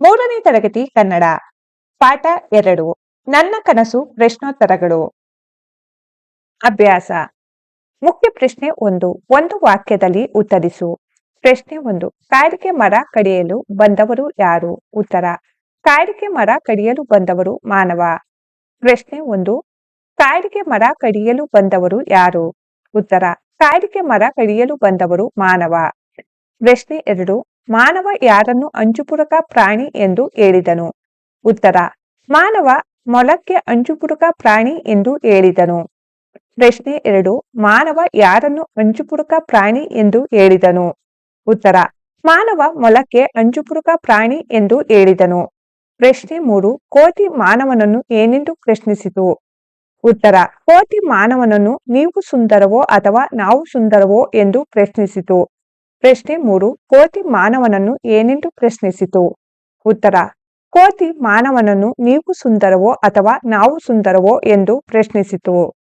ಮೂರನೇ ತರಗತಿ ಕನ್ನಡ, ಪಾಠ ಎರಡು, ನನ್ನ ಕನಸು ಪ್ರಶ್ನೋತ್ತರಗಳು. ಅಭ್ಯಾಸ. ಮುಖ್ಯ ಪ್ರಶ್ನೆ ಒಂದು ಒಂದು ವಾಕ್ಯದಲ್ಲಿ ಉತ್ತರಿಸು. ಪ್ರಶ್ನೆ ಒಂದು ಕಾಡಿಗೆ ಮರ ಕಡಿಯಲು ಬಂದವರು ಯಾರು? ಉತ್ತರ ಕಾಡಿಗೆ ಮರ ಕಡಿಯಲು ಬಂದವರು ಮಾನವ. ಪ್ರಶ್ನೆ ಒಂದು ಕಾಡಿಗೆ ಮರ ಕಡಿಯಲು ಬಂದವರು ಯಾರು? ಉತ್ತರ ಕಾಡಿಗೆ ಮರ ಕಡಿಯಲು ಬಂದವರು ಮಾನವ. ಪ್ರಶ್ನೆ ಎರಡು ಮಾನವ ಯಾರನ್ನು ಅಂಜುಪುರಕ ಪ್ರಾಣಿ ಎಂದು ಹೇಳಿದನು. ಉತ್ತರ, ಮಾನವ ಮೊಲಕ್ಕೆ ಅಂಜುಪುರಕ ಪ್ರಾಣಿ ಎಂದು ಹೇಳಿದನು. ಪ್ರಶ್ನೆ ಎರಡು, ಮಾನವ ಯಾರನ್ನು ಅಂಜುಪುರಕ ಪ್ರಾಣಿ ಎಂದು ಹೇಳಿದನು. ಉತ್ತರ, ಮಾನವ ಮೊಲಕ್ಕೆ ಅಂಜುಪುರಕ ಪ್ರಾಣಿ ಎಂದು ಹೇಳಿದನು. ಪ್ರಶ್ನೆ ಮೂರು, ಕೋತಿ ಮಾನವನನ್ನು ಏನೆಂದು ಪ್ರಶ್ನಿಸಿತು? ಉತ್ತರ, ಕೋತಿ ಮಾನವನನ್ನು ನೀವು ಸುಂದರವೋ ಅಥವಾ ನಾವು ಸುಂದರವೋ ಎಂದು ಪ್ರಶ್ನಿಸಿತು. ಪ್ರಶ್ನೆ ಮೂರು, ಕೋತಿ ಮಾನವನನ್ನು ಏನೆಂದು ಪ್ರಶ್ನಿಸಿತು? ಉತ್ತರ, ಕೋತಿ ಮಾನವನನ್ನು ನೀವು ಸುಂದರವೋ ಅಥವಾ ನಾವು ಸುಂದರವೋ ಎಂದು ಪ್ರಶ್ನಿಸಿತು.